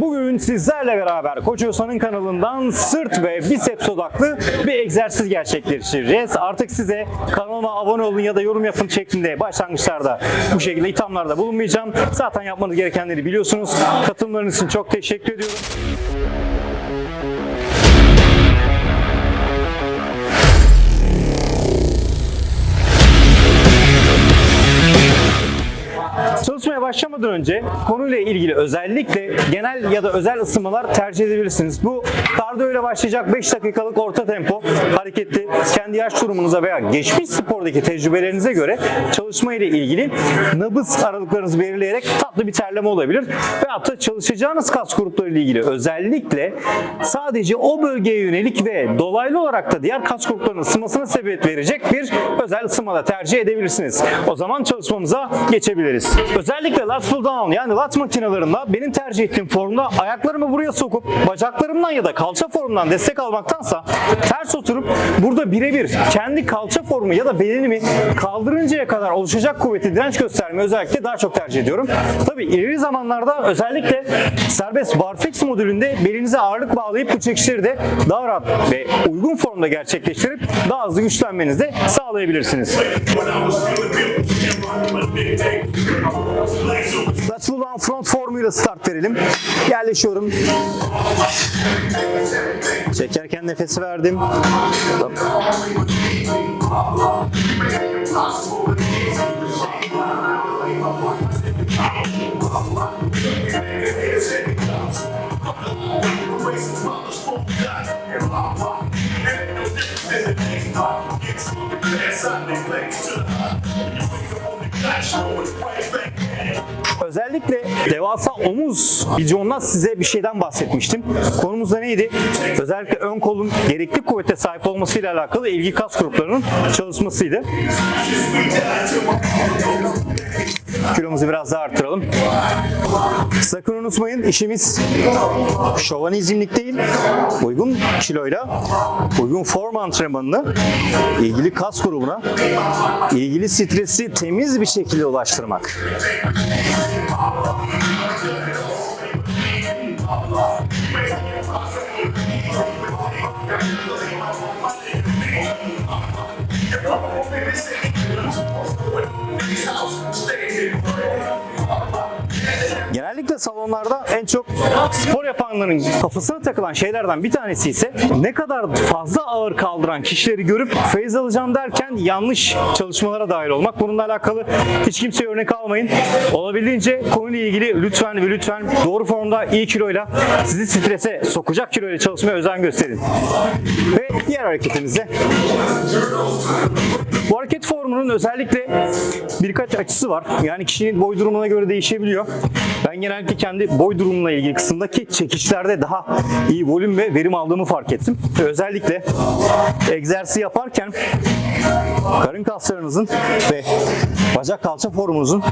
bugün sizlerle beraber Koç Özhan'ın kanalından sırt ve biceps odaklı bir egzersiz gerçekleştireceğiz. Artık size kanalıma abone olun ya da yorum yapın şeklinde başlangıçlarda bu şekilde ithamlarda bulunmayacağım. Zaten yapmanız gerekenleri biliyorsunuz. Katılımlarınız için çok teşekkür ediyorum. Başlamadan önce konuyla ilgili özellikle genel ya da özel ısınmalar tercih edebilirsiniz. Bu kardiyo ile başlayacak 5 dakikalık orta tempo hareketli kendi yaş durumunuza veya geçmiş spordaki tecrübelerinize göre çalışma ile ilgili nabız aralıklarınızı belirleyerek tatlı bir terleme olabilir. Veyahut da çalışacağınız kas grupları ile ilgili özellikle sadece o bölgeye yönelik ve dolaylı olarak da diğer kas gruplarının ısınmasına sebebiyet verecek bir özel ısınmada tercih edebilirsiniz. O zaman çalışmamıza geçebiliriz. Özellikle lat pull down yani lat makinalarında benim tercih ettiğim formda ayaklarımı buraya sokup bacaklarımdan ya da kalça formundan destek almaktansa ters oturup burada birebir kendi kalça formu ya da bedenimi kaldırıncaya kadar oluşacak kuvveti direnç göstermeyi özellikle daha çok tercih ediyorum. Tabi ileri zamanlarda özellikle serbest barfix modülünde belinize ağırlık bağlayıp bu çekişleri de daha rahat ve uygun formda gerçekleştirip daha hızlı güçlenmenizi de sağlayabilirsiniz. On front formuyla start verelim. Yerleşiyorum. Çekerken nefesi verdim. Özellikle devasa omuz videomda size bir şeyden bahsetmiştim. Konumuz da neydi? Özellikle ön kolun gerekli kuvvete sahip olmasıyla alakalı ilgi kas gruplarının çalışmasıydı. Kilomuzu biraz daha artıralım. Sakın unutmayın işimiz şovanizmlik değil, uygun kiloyla, uygun form antrenmanını ilgili kas grubuna, ilgili stresi temiz bir şekilde ulaştırmak. Salonlarda en çok spor yapanların kafasına takılan şeylerden bir tanesi ise ne kadar fazla ağır kaldıran kişileri görüp feyz alacağım derken yanlış çalışmalara dahil olmak. Bununla alakalı hiç kimseye örnek almayın. Olabildiğince konuyla ilgili lütfen ve lütfen doğru formda iyi kiloyla sizi strese sokacak kiloyla çalışmaya özen gösterin. Ve diğer hareketimizde bu hareket formunun özellikle birkaç açısı var. Yani kişinin boy durumuna göre değişebiliyor. Ben genellikle kendi boy durumumla ilgili kısımdaki çekişlerde daha iyi volüm ve verim aldığımı fark ettim. Özellikle egzersiz yaparken karın kaslarınızın ve bacak kalça formunuzun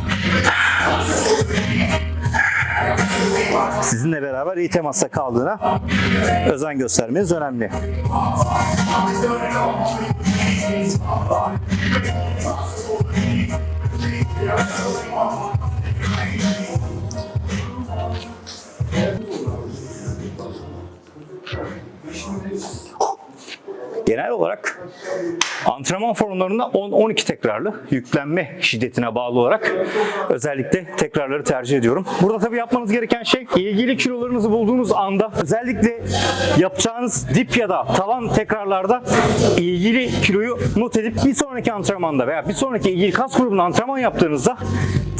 sizinle beraber iyi temasta kaldığına özen göstermeniz önemli. Genel olarak antrenman formlarında 10-12 tekrarlı yüklenme şiddetine bağlı olarak özellikle tekrarları tercih ediyorum. Burada tabii yapmanız gereken şey ilgili kilolarınızı bulduğunuz anda özellikle yapacağınız dip ya da tavan tekrarlarda ilgili kiloyu not edip bir sonraki antrenmanda veya bir sonraki ilgili kas grubunda antrenman yaptığınızda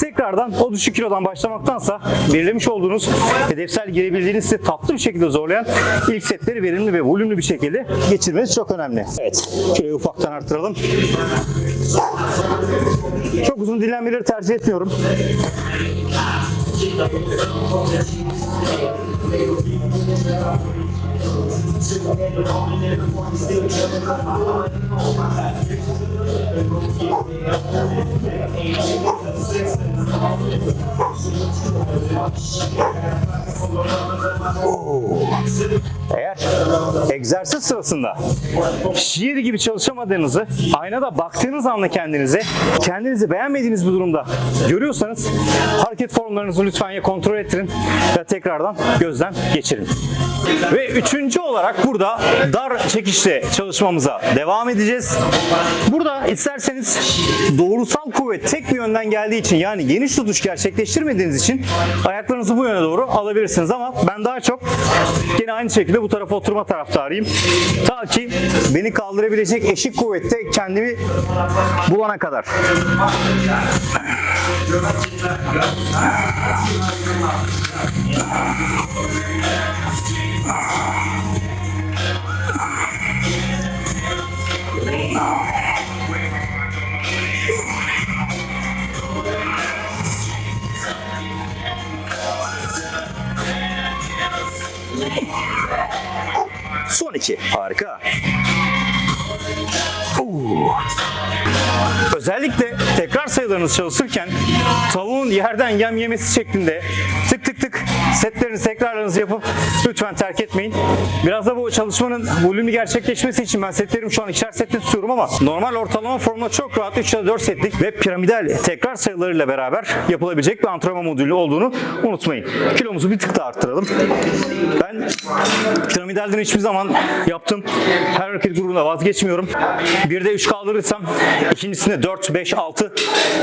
tekrardan o düşük kilodan başlamaktansa belirlemiş olduğunuz hedefsel girebildiğiniz size tatlı bir şekilde zorlayan ilk setleri verimli ve volümlü bir şekilde geçirmeniz çok önemli. Evet, kiloyu ufaktan artıralım. Çok uzun dinlenmeleri tercih etmiyorum. Eğer egzersiz sırasında şiir gibi çalışamadığınızı aynada baktığınız anda kendinize kendinizi beğenmediğiniz bir durumda görüyorsanız hareket formlarınızı lütfen ya kontrol ettirin ya tekrardan gözden geçirin. Ve üçüncü olarak burada dar çekişle çalışmamıza devam edeceğiz. Burada isterseniz doğrusal kuvvet tek bir yönden geldiği için yani geniş tutuş gerçekleştirmediğiniz için ayaklarınızı bu yöne doğru alabilirsiniz ama ben daha çok yine aynı şekilde bu tarafa oturma taraftarıyım. Ta ki beni kaldırabilecek eşik kuvvette kendimi bulana kadar. Son iki. Harika. Oo. Özellikle tekrar sayılarınız çalışırken tavuğun yerden yem yemesi şeklinde tık tık tık setlerinizi tekrarlarınızı yapıp lütfen terk etmeyin. Biraz da bu çalışmanın volümlü gerçekleşmesi için ben setlerimi şu an ikişer sette tutuyorum ama normal ortalama formda çok rahat 3 ya da 4 setlik ve piramidal tekrar sayılarıyla beraber yapılabilecek bir antrenman modülü olduğunu unutmayın. Kilomuzu bir tık daha arttıralım. Ben piramidalden hiçbir zaman yaptığım her hareket grubunda vazgeçmiyorum. Bir de 3 kaldırırsam ikincisinde 4, 5, 6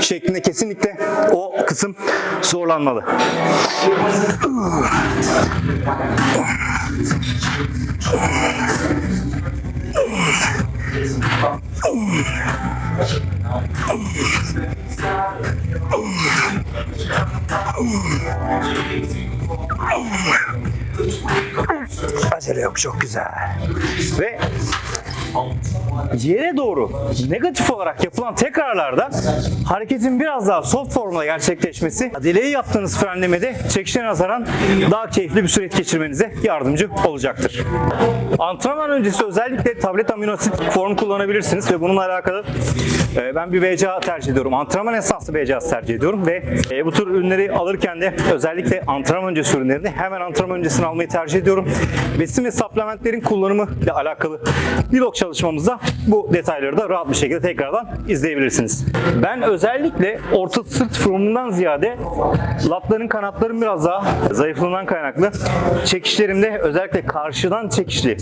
şeklinde kesinlikle o kısım zorlanmalı. Acele yok çok güzel. Ve yere doğru negatif olarak yapılan tekrarlarda hareketin biraz daha soft formda gerçekleşmesi aceleyi yaptığınız frenlemede çekişe nazaran daha keyifli bir süreç geçirmenize yardımcı olacaktır. Antrenman öncesi özellikle tablet aminoasit form kullanabilirsiniz ve bununla alakalı e, ben bir BCA tercih ediyorum. Antrenman esaslı BCA tercih ediyorum ve e, bu tür ürünleri alırken de özellikle antrenman öncesi ürünlerini hemen antrenman öncesini almayı tercih ediyorum. Besin ve supplementlerin kullanımı ile alakalı vlog çalışmamızda bu detayları da rahat bir şekilde tekrardan izleyebilirsiniz. Ben özellikle orta sırt formundan ziyade latların kanatların biraz daha zayıflığından kaynaklı çekişlerimde özellikle karşıdan çekişli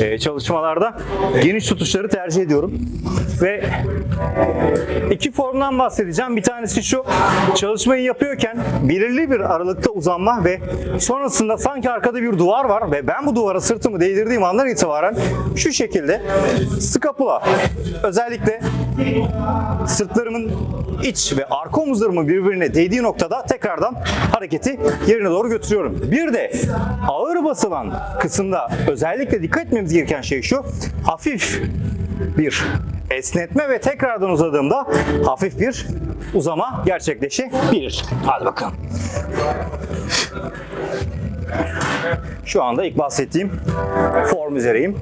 e, çalışmalarda geniş tutuşları tercih ediyorum. Ve iki formdan bahsedeceğim. Bir tanesi şu çalışmayı yapıyorken belirli bir aralıkta uzanma ve sonrasında sanki arkada bir duvar var ve ben bu duvara sırtımı değdirdiğim andan itibaren şu şekilde skapula özellikle sırtlarımın iç ve arka omuzlarımın birbirine değdiği noktada tekrardan hareketi yerine doğru götürüyorum. Bir de ağır basılan kısımda özellikle dikkat etmemiz gereken şey şu. Hafif bir esnetme ve tekrardan uzadığımda hafif bir uzama gerçekleşebilir. Hadi bakalım. Şu anda ilk bahsettiğim form üzereyim.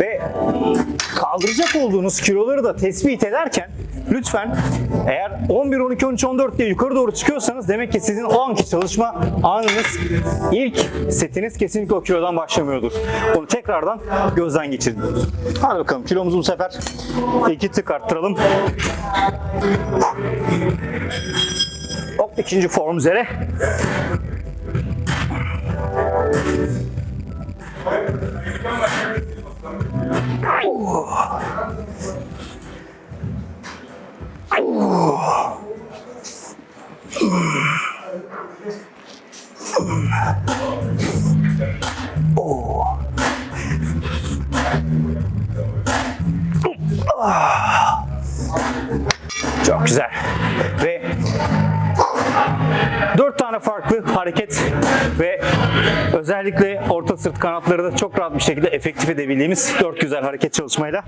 Ve kaldıracak olduğunuz kiloları da tespit ederken lütfen eğer 11, 12, 13, 14 diye yukarı doğru çıkıyorsanız demek ki sizin o anki çalışma anınız ilk setiniz kesinlikle o kilodan başlamıyordur. Onu tekrardan gözden geçirin. Hadi bakalım kilomuzu bu sefer iki tık arttıralım. Hop ikinci form üzere. 우와. 우와. Sırt kanatları da çok rahat bir şekilde efektif edebildiğimiz dört güzel hareket çalışmayla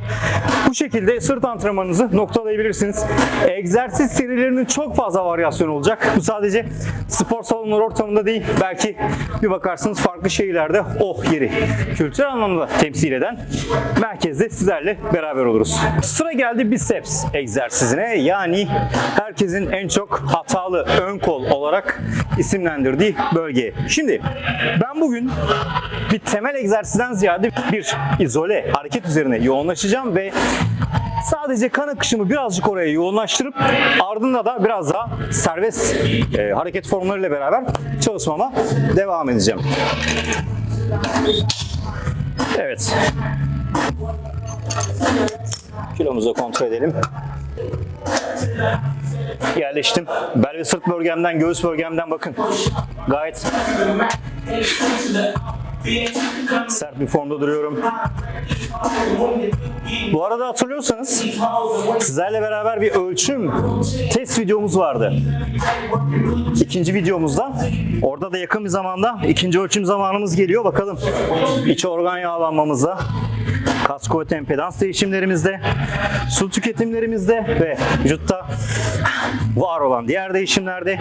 bu şekilde sırt antrenmanınızı noktalayabilirsiniz. Egzersiz serilerinin çok fazla varyasyonu olacak. Bu sadece spor salonları ortamında değil, belki bir bakarsınız farklı şehirlerde oh yeri kültürel anlamda temsil eden merkezde sizlerle beraber oluruz. Sıra geldi biceps egzersizine yani herkesin en çok hatalı ön kol olarak isimlendirdiği bölgeye. Şimdi ben bugün bir temel egzersizden ziyade bir izole hareket üzerine yoğunlaşacağım ve sadece kan akışımı birazcık oraya yoğunlaştırıp ardında da biraz daha serbest e, hareket formlarıyla beraber çalışmama devam edeceğim. Evet. Kilomuzu kontrol edelim. Yerleştim. Bel ve sırt bölgemden, göğüs bölgemden bakın. Gayet sert bir formda duruyorum. Bu arada hatırlıyorsanız sizlerle beraber bir ölçüm test videomuz vardı. İkinci videomuzda. Orada da yakın bir zamanda ikinci ölçüm zamanımız geliyor. Bakalım iç organ yağlanmamızda, kas kuvvet empedans değişimlerimizde, su tüketimlerimizde ve vücutta var olan diğer değişimlerde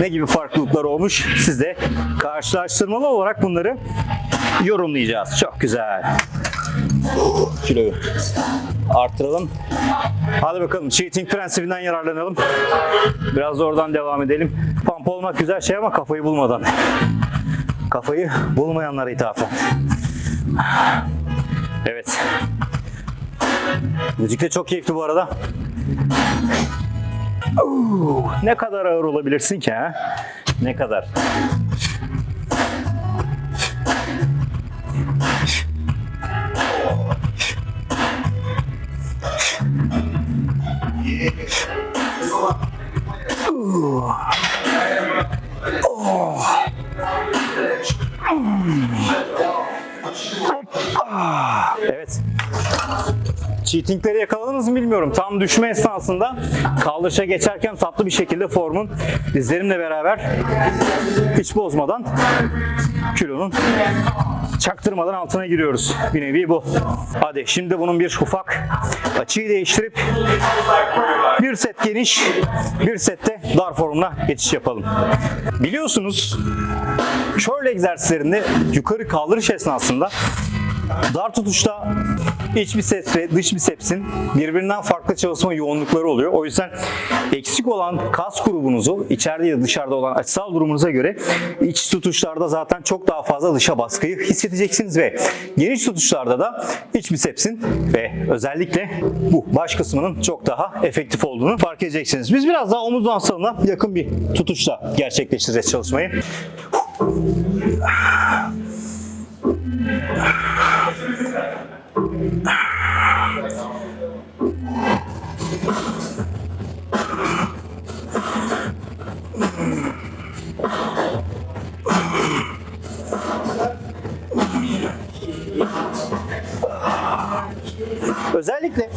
ne gibi farklılıklar olmuş sizle karşılaştırmalı olarak bunları yorumlayacağız. Çok güzel. Kiloyu arttıralım. Hadi bakalım cheating prensibinden yararlanalım. Biraz da oradan devam edelim. Pump olmak güzel şey ama kafayı bulmadan. Kafayı bulmayanlara ithafen. Evet. Müzik de çok keyifli bu arada. Ne kadar ağır olabilirsin ki ha? Ne kadar? Evet. Cheatingleri yakaladınız mı bilmiyorum. Tam düşme esnasında kaldırışa geçerken tatlı bir şekilde formun dizlerimle beraber hiç bozmadan kilonun çaktırmadan altına giriyoruz. Bir nevi bu. Hadi şimdi bunun bir ufak açıyı değiştirip bir set geniş, bir sette dar formuna geçiş yapalım. Biliyorsunuz curl egzersizlerinde yukarı kaldırış esnasında Dar tutuşta iç biceps ve dış bicepsin birbirinden farklı çalışma yoğunlukları oluyor. O yüzden eksik olan kas grubunuzu içeride ya da dışarıda olan açısal durumunuza göre iç tutuşlarda zaten çok daha fazla dışa baskıyı hissedeceksiniz ve geniş tutuşlarda da iç bicepsin ve özellikle bu baş kısmının çok daha efektif olduğunu fark edeceksiniz. Biz biraz daha omuz dansalına yakın bir tutuşla gerçekleştireceğiz çalışmayı. Özellikle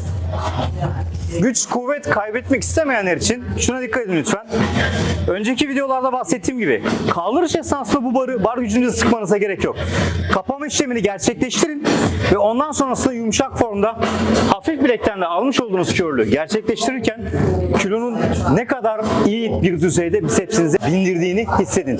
güç kuvvet kaybetmek istemeyenler için şuna dikkat edin lütfen. Önceki videolarda bahsettiğim gibi kaldırış esnasında bu barı bar gücünüzü sıkmanıza gerek yok. Kapama işlemini gerçekleştirin ve ondan sonrasında yumuşak formda hafif bilekten de almış olduğunuz körlüğü gerçekleştirirken kilonun ne kadar iyi bir düzeyde bisepsinize bindirdiğini hissedin.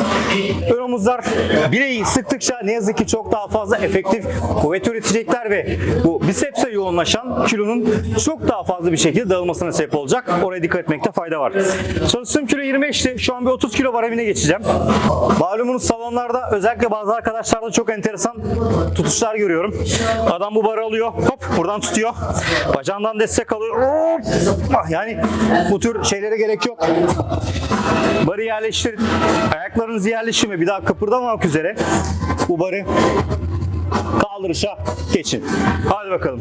Ön omuzlar bileği sıktıkça ne yazık ki çok daha fazla efektif kuvvet üretecekler ve bu bisepse yoğunlaşan kilonun çok daha fazla bir şekilde dağılmasına sebep olacak. Oraya dikkat etmekte fayda var. Çalıştığım kilo 25'ti. Şu an bir 30 kilo baremine geçeceğim. Malumunuz salonlarda özellikle bazı arkadaşlarda çok enteresan tutuşlar görüyorum. Adam bu barı alıyor. Hop buradan tutuyor. Bacağından destek alıyor. Hop. Ah, Yani bu tür şeylere gerek yok. Barı yerleştirin. Ayaklarınızı yerleştirin ve bir daha kıpırdamamak üzere bu barı kaldırışa geçin. Hadi bakalım.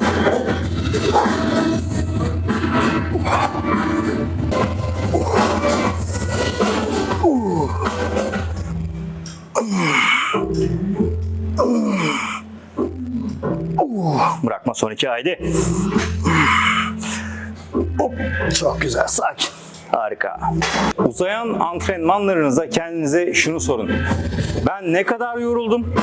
Bırakma son iki haydi. Hop, çok güzel sakin. Harika. Uzayan antrenmanlarınızda kendinize şunu sorun. Ben ne kadar yoruldum?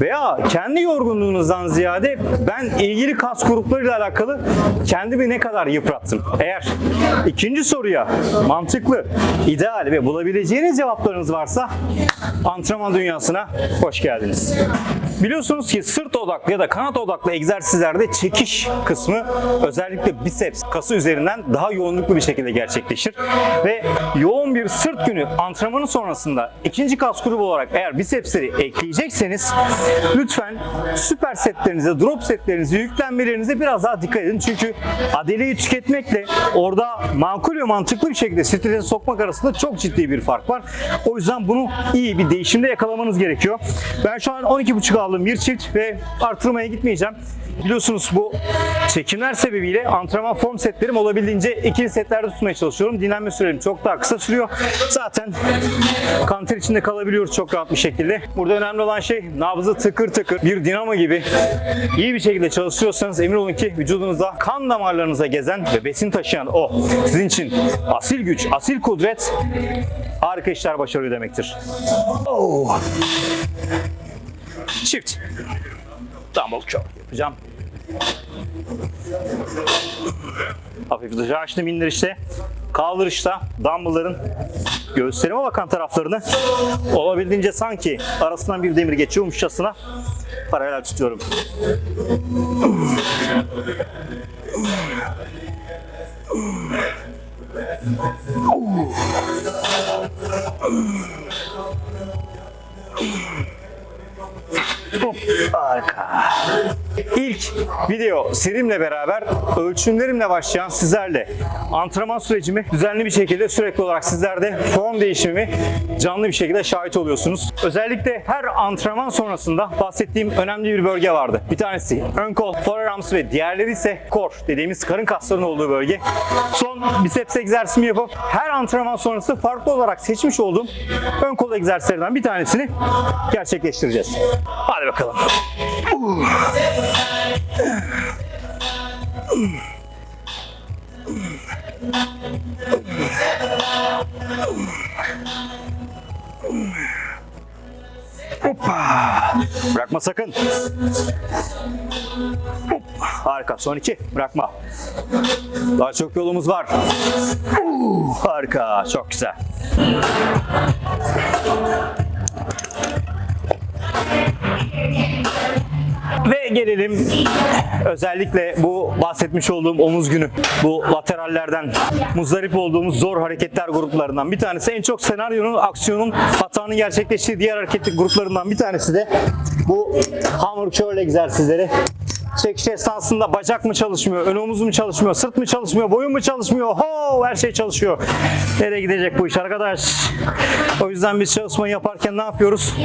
Veya kendi yorgunluğunuzdan ziyade ben ilgili kas gruplarıyla alakalı kendimi ne kadar yıprattım? Eğer ikinci soruya mantıklı, ideal ve bulabileceğiniz cevaplarınız varsa antrenman dünyasına hoş geldiniz. Biliyorsunuz ki sırt odaklı ya da kanat odaklı egzersizlerde çekiş kısmı özellikle biceps kası üzerinden daha yoğunluklu bir şekilde gerçekleşir. Ve yoğun bir sırt günü antrenmanı sonrasında ikinci kas grubu olarak eğer bicepsleri ekleyecekseniz lütfen süper setlerinize, drop setlerinize, yüklenmelerinize biraz daha dikkat edin. Çünkü adeleyi tüketmekle orada makul ve mantıklı bir şekilde strese sokmak arasında çok ciddi bir fark var. O yüzden bunu iyi bir değişimde yakalamanız gerekiyor. Ben şu an 12.5 aldım bir çift ve artırmaya gitmeyeceğim. Biliyorsunuz bu çekimler sebebiyle antrenman form setlerim olabildiğince ikili setlerde tutmaya çalışıyorum. Dinlenme sürelerim çok daha kısa sürüyor. Zaten kanter içinde kalabiliyoruz çok rahat bir şekilde. Burada önemli olan şey nabzı tıkır tıkır bir dinamo gibi iyi bir şekilde çalışıyorsanız emin olun ki vücudunuzda kan damarlarınıza gezen ve besin taşıyan o sizin için asil güç, asil kudret harika işler başarıyor demektir. Oh. Çift. Dumbbell curl yapacağım. Hafif dışa açtım indirişte. Kaldırışta dumbbellların göğüslerime bakan taraflarını olabildiğince sanki arasından bir demir geçiyormuşçasına paralel tutuyorum. Hop. İlk video serimle beraber ölçümlerimle başlayan sizlerle antrenman sürecimi düzenli bir şekilde sürekli olarak sizlerde form değişimimi canlı bir şekilde şahit oluyorsunuz. Özellikle her antrenman sonrasında bahsettiğim önemli bir bölge vardı. Bir tanesi ön kol, forearms ve diğerleri ise core dediğimiz karın kaslarının olduğu bölge. Son biceps egzersizimi yapıp her antrenman sonrası farklı olarak seçmiş olduğum ön kol egzersizlerinden bir tanesini gerçekleştireceğiz. Hadi bakalım. Hoppa. Bırakma sakın. Hop. Harika. Son iki. Bırakma. Daha çok yolumuz var. Uh, Harika. Çok güzel. Ve gelelim özellikle bu bahsetmiş olduğum omuz günü. Bu laterallerden muzdarip olduğumuz zor hareketler gruplarından bir tanesi. En çok senaryonun, aksiyonun, hatanın gerçekleştiği diğer hareketlik gruplarından bir tanesi de bu hammer curl egzersizleri. Çekiş esnasında bacak mı çalışmıyor, ön omuz mu çalışmıyor, sırt mı çalışmıyor, boyun mu çalışmıyor, ho her şey çalışıyor. Nereye gidecek bu iş arkadaş? O yüzden biz çalışmayı yaparken ne yapıyoruz?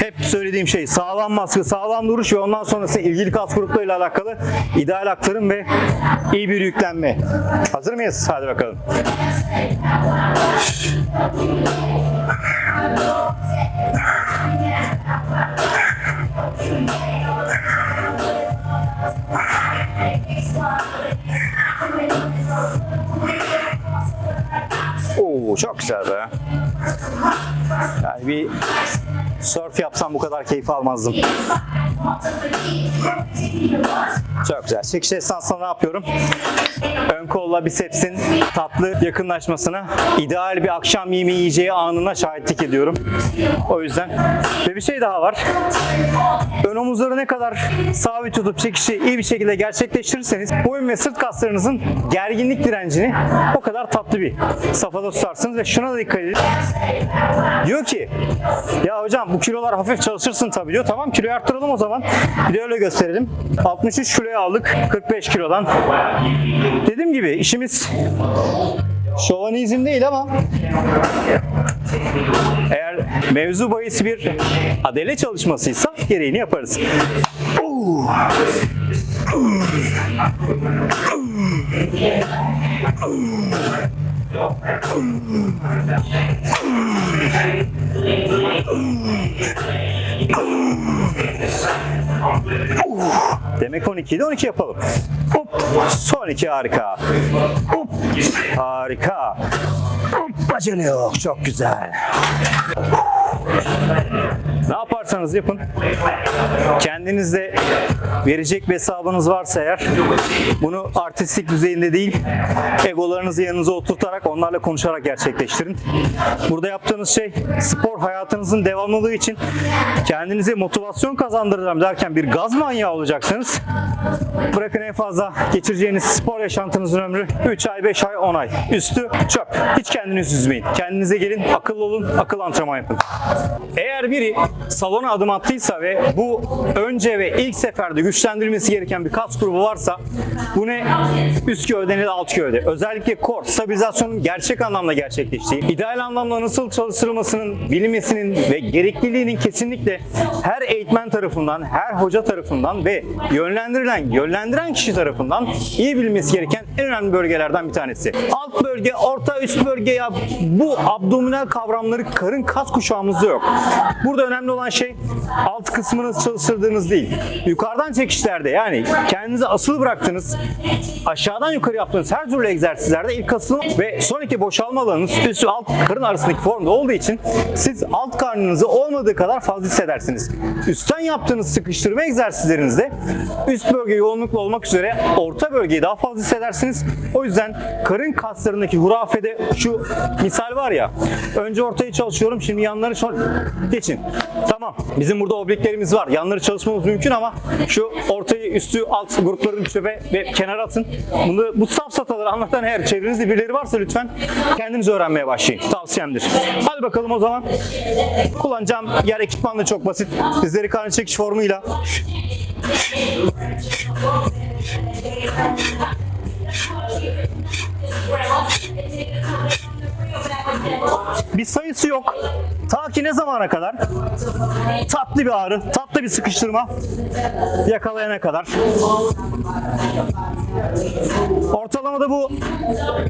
Hep söylediğim şey sağlam baskı, sağlam duruş ve ondan sonrası ilgili kas gruplarıyla alakalı ideal aktarım ve iyi bir yüklenme. Hazır mıyız? Hadi bakalım. Oo çok güzel be. Yani bir surf yapsam bu kadar keyif almazdım. Çok güzel. Çekiş esnasında ne yapıyorum? Ön kolla bisepsin tatlı yakınlaşmasına ideal bir akşam yemeği yiyeceği anına şahitlik ediyorum. O yüzden. Ve bir şey daha var. Ön omuzları ne kadar sabit tutup çekişi iyi bir şekilde gerçekleştirirseniz boyun ve sırt kaslarınızın gerginlik direncini o kadar tatlı bir safhada tutarsınız ve şuna da dikkat edin. Diyor ki ya hocam bu kilolar hafif çalışırsın tabii diyor. Tamam kiloyu arttıralım o zaman. Bir de öyle gösterelim. 63 kiloya aldık 45 kilodan. Dediğim gibi işimiz şovanizm değil ama eğer mevzu bahis bir adele çalışmasıysa gereğini yaparız. Demek 12'de 12 yapalım. Hop. Son iki harika. Hop. Harika. Hop. Bacını yok. Çok güzel. Ne yaparsın? Yaparsanız yapın. Kendinizde verecek bir hesabınız varsa eğer bunu artistik düzeyinde değil egolarınızı yanınıza oturtarak onlarla konuşarak gerçekleştirin. Burada yaptığınız şey spor hayatınızın devamlılığı için kendinize motivasyon kazandıracağım derken bir gaz manyağı olacaksınız. Bırakın en fazla geçireceğiniz spor yaşantınızın ömrü 3 ay, 5 ay, 10 ay. Üstü çöp. Hiç kendinizi üzmeyin. Kendinize gelin, akıllı olun, akıl antrenman yapın. Eğer biri salona adım attıysa ve bu önce ve ilk seferde güçlendirilmesi gereken bir kas grubu varsa bu ne üst gövde ne de alt gövde. Özellikle core, stabilizasyonun gerçek anlamda gerçekleştiği, ideal anlamda nasıl çalıştırılmasının bilinmesinin ve gerekliliğinin kesinlikle her eğitmen tarafından, her hoca tarafından ve yönlendirilen, yönlendiren kişi tarafından iyi bilinmesi gereken en önemli bölgelerden bir tanesi. Alt bölge, orta üst bölge ya bu abdominal kavramları karın kas kuşağımızda yok. Burada önemli olan şey alt kısmınız çalıştırdığınız değil. Yukarıdan çekişlerde yani kendinizi asılı bıraktığınız aşağıdan yukarı yaptığınız her türlü egzersizlerde ilk kasılma ve sonraki boşalma alanınız üst alt karın arasındaki formda olduğu için siz alt karnınızı olmadığı kadar fazla hissedersiniz. Üstten yaptığınız sıkıştırma egzersizlerinizde üst bölge yoğunluklu olmak üzere orta bölgeyi daha fazla hissedersiniz. O yüzden karın kaslarındaki hurafede şu misal var ya önce ortayı çalışıyorum şimdi yanları geçin. Tamam bizim burada obliklerimiz var. Yanları çalışmamız mümkün ama şu ortayı üstü alt grupların çöpe ve kenara atın. Bunu, bu safsataları anlatan eğer çevrenizde birileri varsa lütfen kendiniz öğrenmeye başlayın. Tavsiyemdir. Hadi bakalım o zaman. Kullanacağım yer ekipman da çok basit. Dizleri karnı çekiş formuyla sayısı yok. Ta ki ne zamana kadar? Tatlı bir ağrı, tatlı bir sıkıştırma yakalayana kadar. Ortalamada bu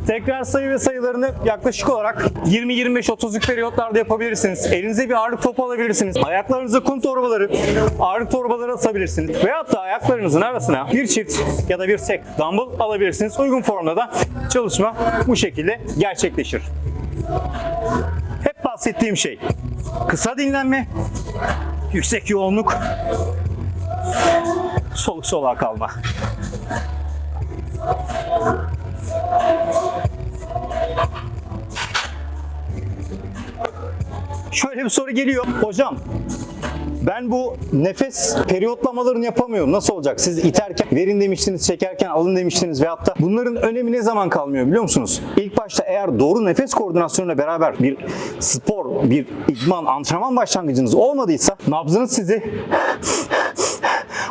tekrar sayı ve sayılarını yaklaşık olarak 20-25-30'luk periyotlarda yapabilirsiniz. Elinize bir ağırlık topu alabilirsiniz. Ayaklarınıza kum torbaları, ağırlık torbaları asabilirsiniz. Veyahut da ayaklarınızın arasına bir çift ya da bir tek dumbbell alabilirsiniz. Uygun formda da çalışma bu şekilde gerçekleşir. Bahsettiğim şey kısa dinlenme, yüksek yoğunluk, soluk soluğa kalma. Şöyle bir soru geliyor. Hocam ben bu nefes periyotlamalarını yapamıyorum. Nasıl olacak? Siz iterken verin demiştiniz, çekerken alın demiştiniz veyahut da bunların önemi ne zaman kalmıyor biliyor musunuz? İlk başta eğer doğru nefes koordinasyonuyla beraber bir spor, bir idman, antrenman başlangıcınız olmadıysa nabzınız sizi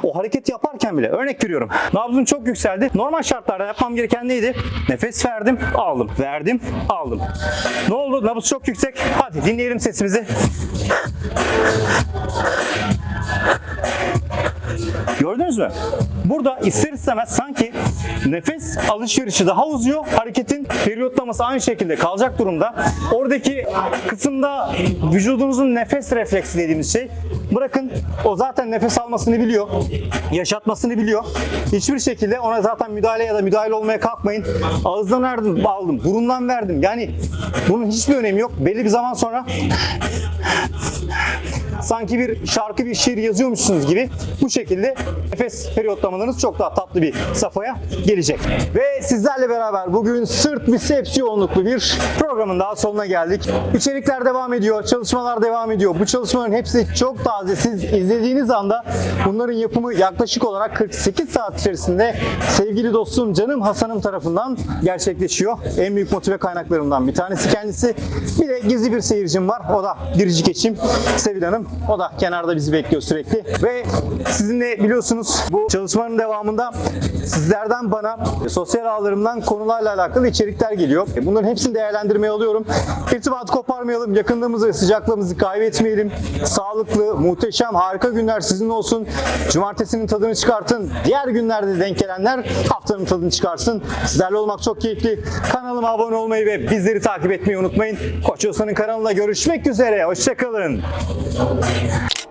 o hareket yaparken bile örnek veriyorum. Nabzım çok yükseldi. Normal şartlarda yapmam gereken neydi? Nefes verdim, aldım. Verdim, aldım. Ne oldu? Nabız çok yüksek. Hadi dinleyelim sesimizi. Gördünüz mü? Burada ister istemez sanki nefes alışverişi daha uzuyor. Hareketin periyotlaması aynı şekilde kalacak durumda. Oradaki kısımda vücudunuzun nefes refleksi dediğimiz şey. Bırakın o zaten nefes almasını biliyor. Yaşatmasını biliyor. Hiçbir şekilde ona zaten müdahale ya da müdahale olmaya kalkmayın. Ağızdan verdim, aldım. Burundan verdim. Yani bunun hiçbir önemi yok. Belli bir zaman sonra sanki bir şarkı bir şiir yazıyormuşsunuz gibi bu şekilde nefes periyotlamalarınız çok daha tatlı bir safhaya gelecek. Ve sizlerle beraber bugün sırt biceps yoğunluklu bir programın daha sonuna geldik. İçerikler devam ediyor, çalışmalar devam ediyor. Bu çalışmaların hepsi çok taze. Siz izlediğiniz anda bunların yapımı yaklaşık olarak 48 saat içerisinde sevgili dostum canım Hasan'ım tarafından gerçekleşiyor. En büyük motive kaynaklarımdan bir tanesi kendisi. Bir de gizli bir seyircim var. O da biricik eşim Sevil Hanım. O da kenarda bizi bekliyor sürekli. Ve sizinle biliyorsunuz bu çalışmanın devamında sizlerden bana sosyal ağlarımdan konularla alakalı içerikler geliyor. E, Bunların hepsini değerlendirmeye alıyorum. İrtibatı koparmayalım, yakınlığımızı sıcaklığımızı kaybetmeyelim. Sağlıklı, muhteşem, harika günler sizin olsun. Cumartesinin tadını çıkartın. Diğer günlerde denk gelenler haftanın tadını çıkarsın. Sizlerle olmak çok keyifli. Kanalıma abone olmayı ve bizleri takip etmeyi unutmayın. Koç Yosa'nın kanalında görüşmek üzere. Hoşçakalın. Bye.